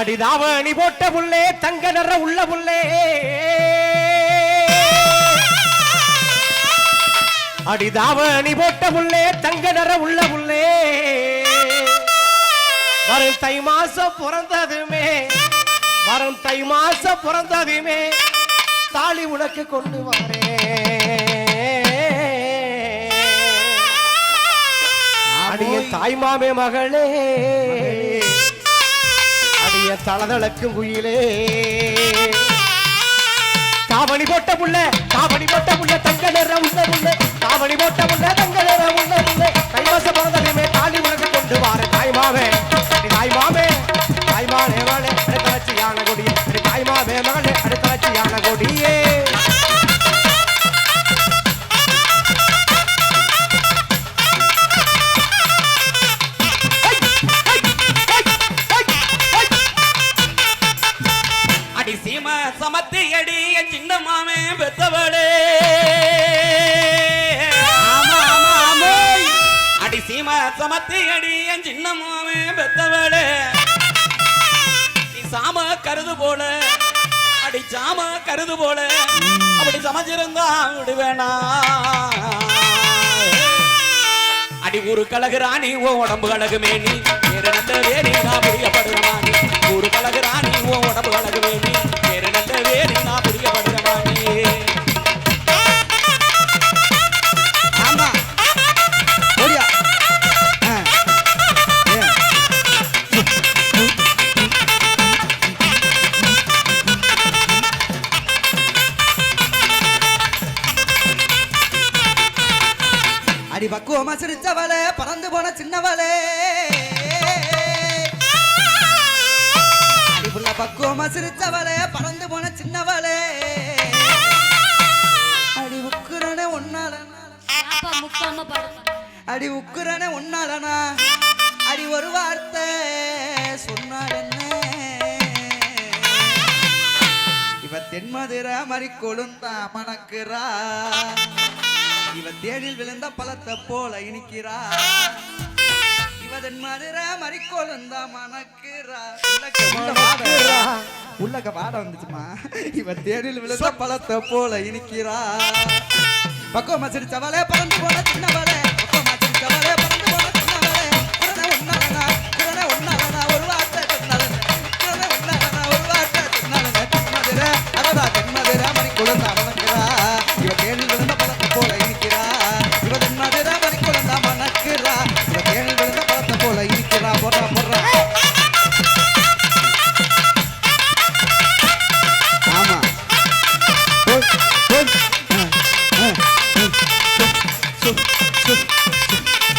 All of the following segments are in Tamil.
அடிதாவணி போட்ட புள்ளே தங்க நிற உள்ள புள்ளே. அடிதாவணி போட்ட புள்ளே தங்க நிற உள்ள புள்ளே. வரும் தை மாசம் பிறந்ததுமே வரும் தை மாசம் பிறந்ததுமே தாலி உனக்கு கொண்டு வரே. அடிய தாய்மாமே மகளே. அடிய தளதளக்கும் குயிலே. தாவணி போட்ட புள்ள தாவணி போட்ட புள்ள தங்க நிற உள்ள புள்ள தாவணி போட்ட புள்ள தங்க நிற உள்ள புள்ள கைவாச பிறந்ததுமே தாலி உனக்கு கொண்டு வார தாய்மாவே. அடி தாய்மாமே தாய்மானே அடி சமத்தி அடி என் சின்னமாவே பெத்தவளே. நீ சாம கருது போல அடி சாம கருது போல அப்படி சமைச்சிருந்தா விடுவேனா. அடி ஊரு கழகு ராணி ஓ உடம்பு கழகுமே நீ வேறு நல்ல வேணி நான் பிரியப்படுறமானி ஊரு கழகு ராணி ஓ உடம்பு அடி பக்குவமா சிரிச்சவளே பறந்து போன சின்னவளே. அடிபுள்ள பக்குவமா சிரிச்சவளே பறந்து போன சின்னவளே. அடி உக்குறனே ஒன்னால முக்காம அடி உக்குறன ஒன்னாலனா அடி ஒரு வார்த்தை சொன்னால் என்ன? இவ தென்மதுரை மறி கொழுந்தா மணக்குறா. இவ தேனில் விழுந்த பழத்தை போல இனிக்கிறா இவ தென்மதுரை மறி கொழுந்தா மணக்குறா உள்ளக்க உள்ள வாட- உள்ளக்க பாட வந்துச்சுமா? இவ தேனில் விழுந்த பழத்தை போல இனிக்கிறா பக்குவமா சிரிச்சவளே பறந்து போன சின்னவளே.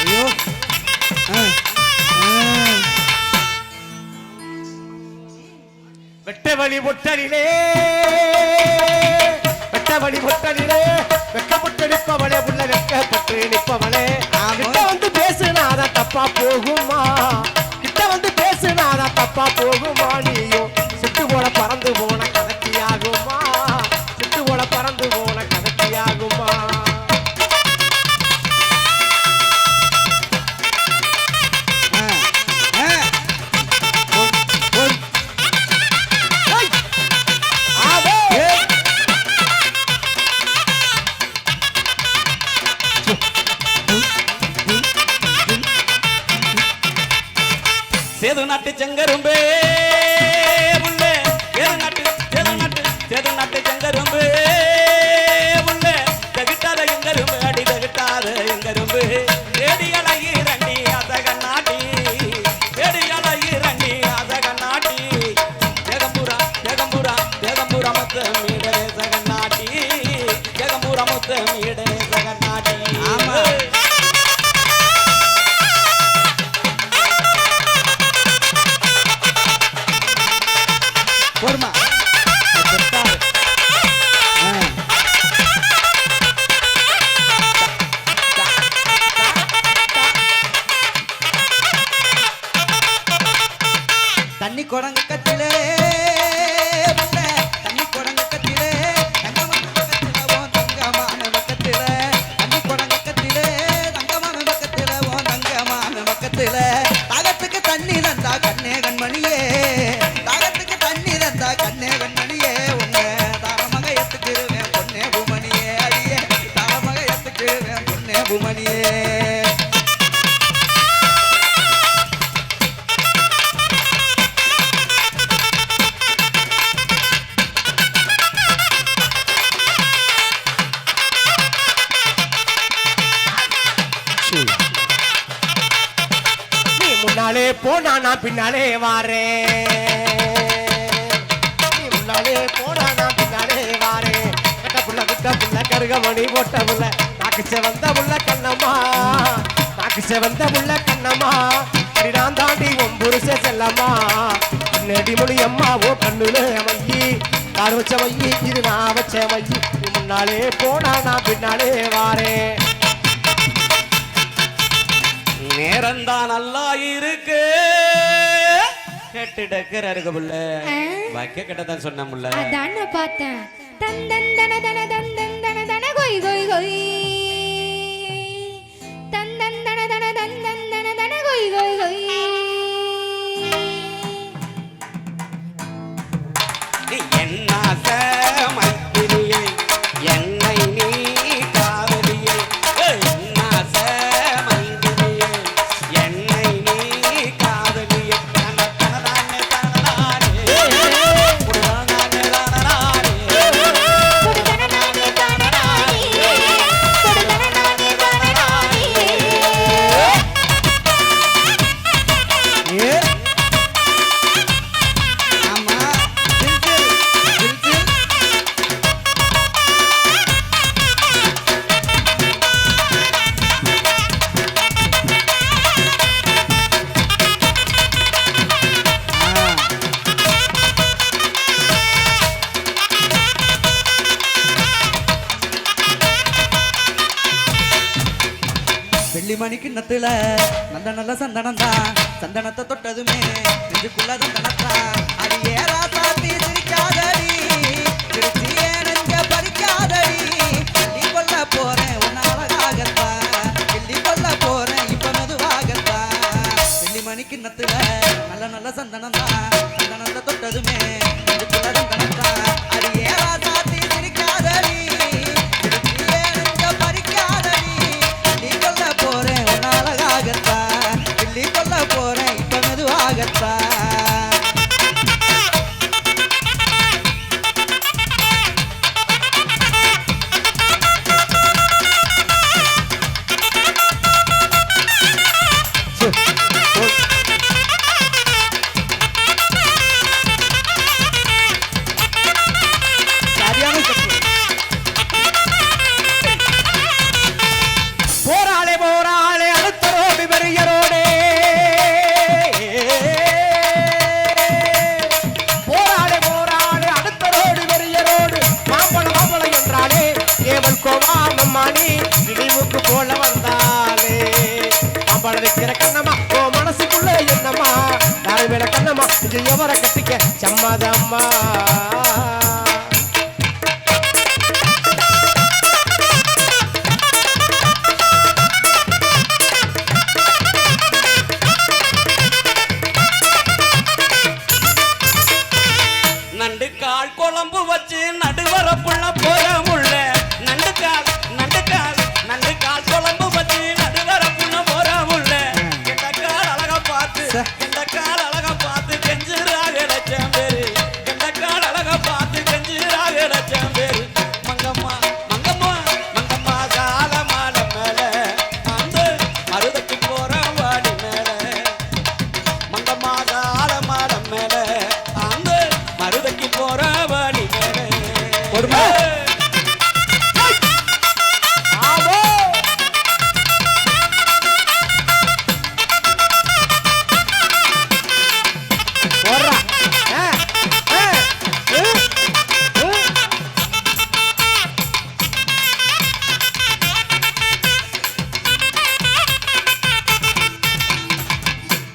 ஐயோ ஆ, ஆ. வெட்டவழி ஏது நாட்டு செங்கரும்பே? கண்ணே நீ முன்னாலே போனா நான் பின்னாலே வாரே. செவந்த புள்ள கண்ணம்மா அடி நான் தாண்டி உன் புருஷ செல்லம்மா. நெடிமொழி அம்மா ஓ கண்ணுல மையி யார் வச்ச மையி இது நான் வச்ச மையி நீ முன்னாலே போனா நான் பின்னாலே வாரேன் நேரம்தான் நல்லா இருக்கு. கேட்டுடக்கிற இருக்கு புள்ள வைக்க கிட்டதான் சொன்ன முல்ல அதான் பார்த்தேன். தன் தன் தன தன தன் தன் தன தன கொய் கொய் கொய். தன கொய் வெள்ளி மணி கிண்ணத்துல நல்ல நல்ல சந்தனம் தான். சந்தனத்தை தொட்டதுமே நெஞ்சுக்குள்ள சந்தனத்தான் அது ஏறா சாத்தி சிரிக்காதடி. சிரிச்சு நெஞ்ச பறிக்காதடி. கிள்ளி கொள்ள போறேன் உன்னை அழகாகத்தான். கிள்ளி கொள்ள போறேன் இப்ப மெதுவாகத்தான். கிண்ணத்துல நல்ல நல்ல சந்தனம் தான். சந்தனத்தை தொட்டதுமே கோவாமம்மானி நினைவுக்கு போல வந்தாலே மாம்பழ கண்ணம்மா ஓ மனசுக்குள்ள என்னம்மா? யாரை விட கண்ணம்மா இது எவரை கட்டிக்க? சம்மதம்மா.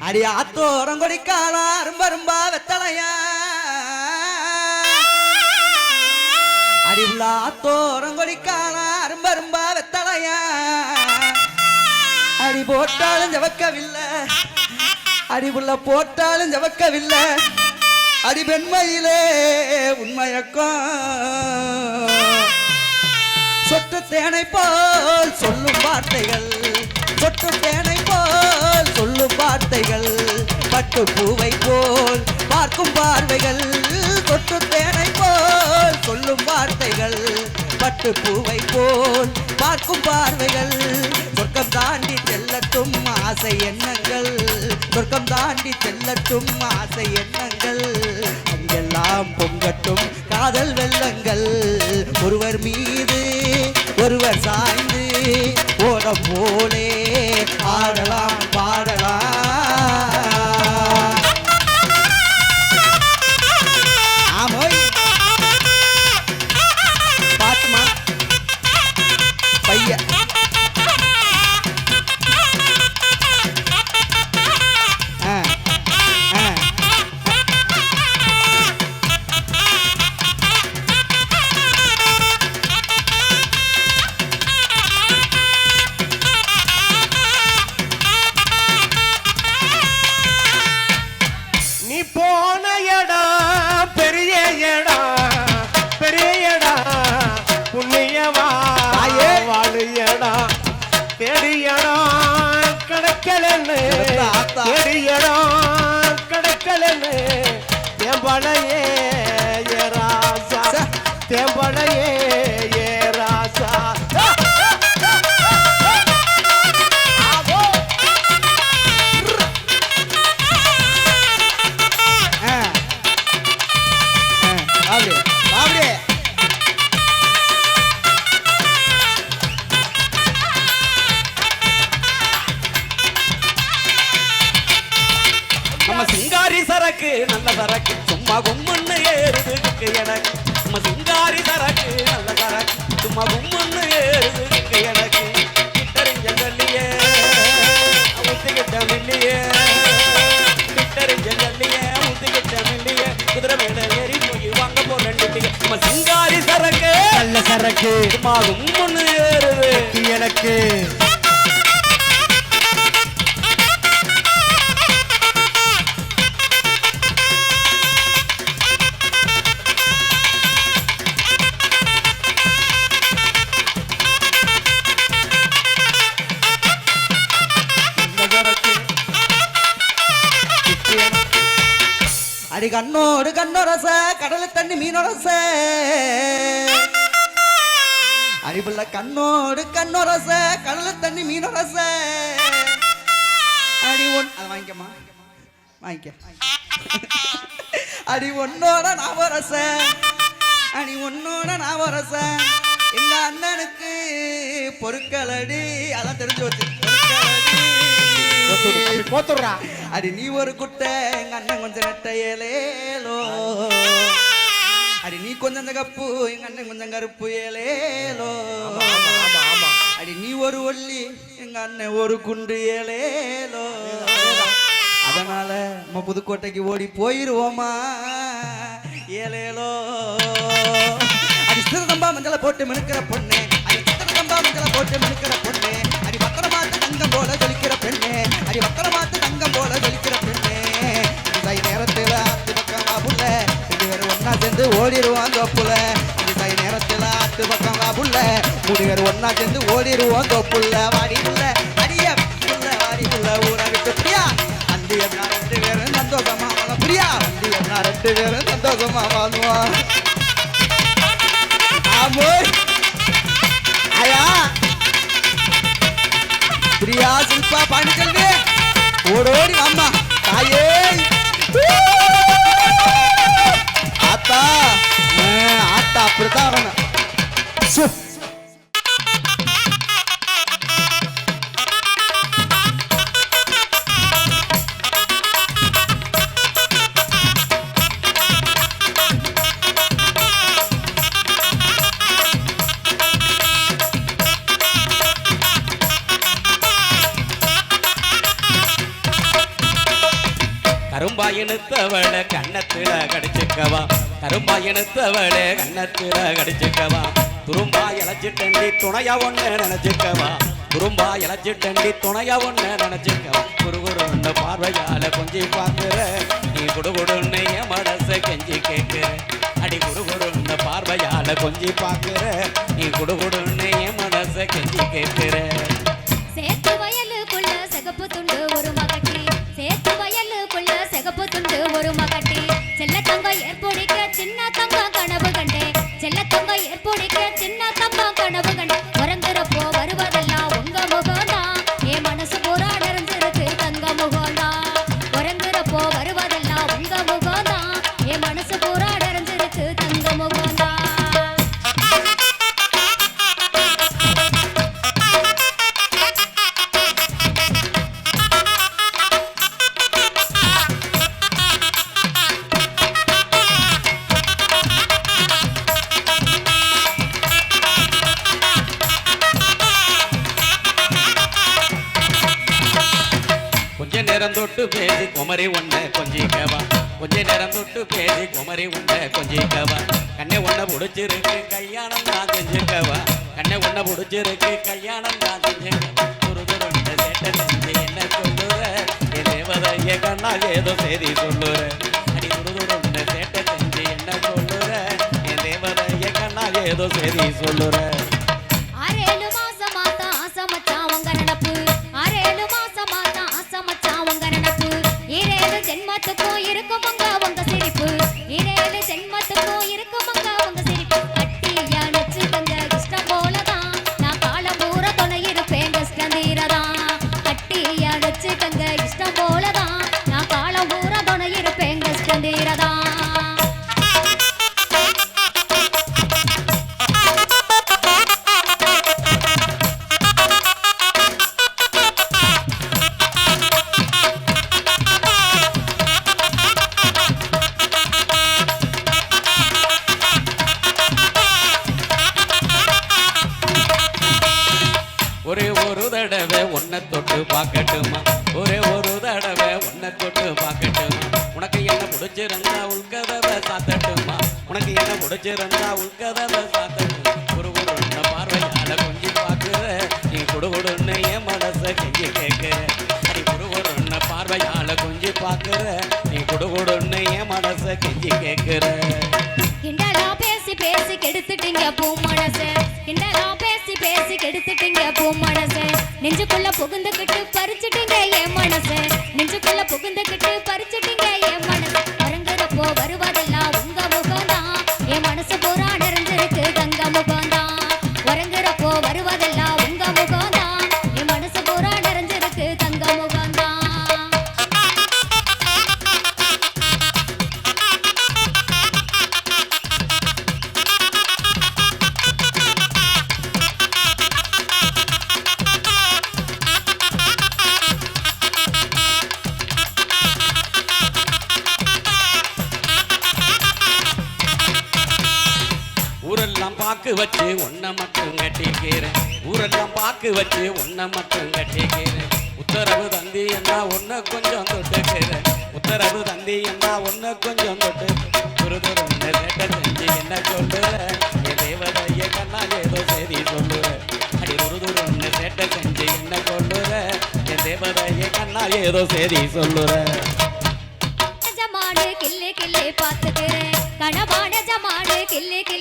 அடி ஆத்தோரம் கொடிக்காலா அரும்ப அரும்பா வெத்தலையா? அடி உள்ள ஆத்தோரம் கொடிக்காலா அரும்ப அரும்பா வெத்தலையா? அடி போட்டாலும் ஜவக்கவில்லை. அடி உள்ள போட்டாலும் ஜவக்கவில்லை. அடி பெண்மையிலே உண்மையக்கம் சொட்டு தேனை போல் சொல்லும் வார்த்தைகள் சொட்டு தேனை வார்த்தைகள் பட்டு பூவை போல் பார்க்கும் பார்வைகள் கொட்டு தேனை போல் சொல்லும் வார்த்தைகள் பட்டு பூவை போல் பார்க்கும் பார்வைகள். சொர்க்கம் தாண்டி செல்லட்டும் ஆசை எண்ணங்கள் சொர்க்கம் தாண்டி செல்லட்டும் ஆசை எண்ணங்கள். அங்கெல்லாம் பொங்கட்டும் காதல் வெள்ளங்கள். ஒருவர் மீது ஒருவர் சாய்ந்து ஓடம் போலே ஆடலாம் பாடலாம். சும்மா கும்முன்னு ஏறுது. எனக்கு அடி கண்ணோடு கண்ணொரச கடல் தண்ணி மீனொரச. அடிபுள்ள கண்ணோடு கண்ணொரச கடல் தண்ணி மீனொரச. அடி ஒன் அதை வாங்கிக்கம்மா. வாங்கிக்க. அடி ஒன்னோட நாவரச. அடி ஒன்னோட நாவரச. எங்க அண்ணனுக்கு பொருட்களடி அதான் தெரிஞ்சு வச்சு. போத்துடுறா அடி நீ ஒரு குட்டை எங்க அண்ணன் கொஞ்சம் நெட்ட ஏலேலோ அடி நீ கொஞ்சம் இந்த கப்பு எங்க அண்ணன் கொஞ்சம் கருப்பு ஏலேலோ அடி நீ ஒரு ஒல்லி எங்க அண்ணன் ஒரு குண்டு ஏலேலோ அதனால நம்ம புதுக்கோட்டைக்கு ஓடி போயிருவோமா? ஏலேலோ அடி சிறுதம்பா மஞ்சளை போட்டு மினுக்கிற பொண்ணு. அடி சிறுதம்பா மஞ்சளை போட்டு மினுக்கிற பொண்ணு. அடி வக்கரமாத்து தங்கம் போல ஜொலிக்கிற சேர்ந்து ஓடிடுவான் தொப்புல இந்த நேரத்தில் அத்து பக்கம் புள்ள. மூணு ஒன்னா சேர்ந்து ஓடிடுவோம் தொப்புள்ள வாடி புள்ள அடிய புள்ள வாடி புள்ள ஊரை விட்டு பிரியா. அந்தி என்ன ரெண்டு பேரும் சந்தோஷமா வாழ பிரியா. அந்தி என்ன ரெண்டு பேரும் சந்தோஷமா வாழ்வோம் ஆமோய். ஐயா பிரியா சில்பா பாண்டிச்செல்வி. ஓடோடி அம்மா ஆத்தா கரும்பாயினுத்தவள கண்ணத்துல கடிச்சுக்கவா? துரும்பா இழைச்சிட்டண்டி துணையா ஒண்ணு நினைச்சுக்கவா? துரும்பா இழைச்சிட்டண்டி துணையா ஒண்ணு நினைச்சுக்கவா? குறுகுறு பார்வையால கொஞ்சி பாக்குற நீ குடுகுடுன்னு என் மனசை கெஞ்சி கேட்கிற. அடி குடுகுடுன்னு பார்வையால கொஞ்சி பாக்குற நீ குடுகுடுன்னு என் மனசை கெஞ்சி கேட்கிற. சேத்து வயலுக்குள்ள சிகப்பு துண்டு ஒரு மகட்டி. சேத்து வயலுக்குள்ள சிகப்பு துண்டு ஒரு மகட்டி. சின்ன கனவு தேவதைய ஏதோ செய்தி சொல்லுற. அடி துரு சேட்டை செஞ்சு என்ன சொல்லுற? என் தேவதைய கண்ணால் ஏதோ செய்தி சொல்லுற. பார்வையால கொஞ்சி பாக்குற நீ குடுகுடுன்னு என் மனச கெஞ்சி கேக்குற கிண்டலா பேசி பேசி கெடுத்துட்டீங்க பூ மனச. கிண்டலா பேசி பேசி கெடுத்துட்டீங்க பூ மனச. நெஞ்சுக்குள்ள புகுந்துகிட்டு பறிச்சுட்டீங்க என் மனச. நெஞ்சுக்குள்ள புகுந்துகிட்டு பறிச்சுட்டீங்க என் மனச. வருங்கிறப்போ வருவதெல்லாம் பாக்கு வச்சு ஒன்ன மட்டும் கட்டிக்கிறேன். ஊரெல்லாம் பாக்கு வச்சு ஒன்ன மட்டும் கட்டிக்கிறேன். உத்தரவு தந்தி என்ன ஒன்ன கொஞ்சம் தொட்டுக்கிறேன். உத்தரவு தந்தி என்ன ஒன்ன கொஞ்சம் தொட்டு துருதுருன்னு செஞ்சு என்ன சொல்லுறேன் என் தேவதைய கண்ணா ஏதோ சரி சொல்லுறேன் அடி துருதுருன்னு சேட்டை செஞ்சு என்ன சொல்லுறேன் என் தேவதைய கண்ணா ஏதோ சரி சொல்லுறேன் ஜமானு கிள்ளி பார்த்துக்கிறேன். கனவான ஜமானு கிள்ளி கில்லு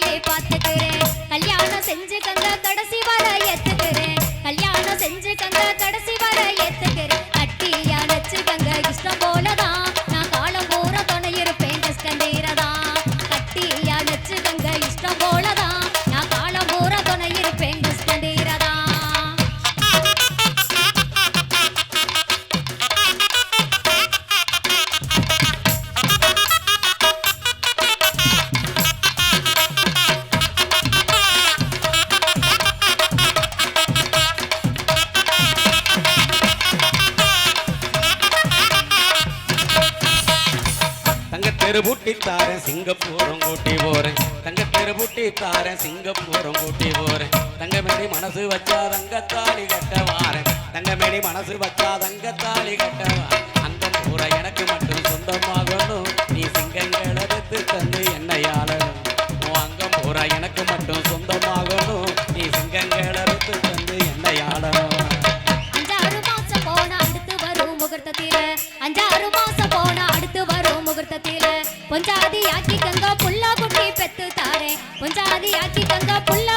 தங்க பூட்டி தாரேன் சிங்கப்பூரம் கூட்டி போறேன். தங்க தெரு பூட்டி தாரேன் சிங்கப்பூரம் கூட்டி போறேன். தங்கமேடி மனசு வச்சா தங்க தாலி கட்ட வாரேன். தங்கமேடி மனசு வச்சா தங்க தாலி கட்ட அந்த பூரா எனக்கு மட்டும் சொந்தமாகணும். நீ சிங்கங்களை பெத்து தந்த கொண்டாடி ஆக்கி தந்த புள்ள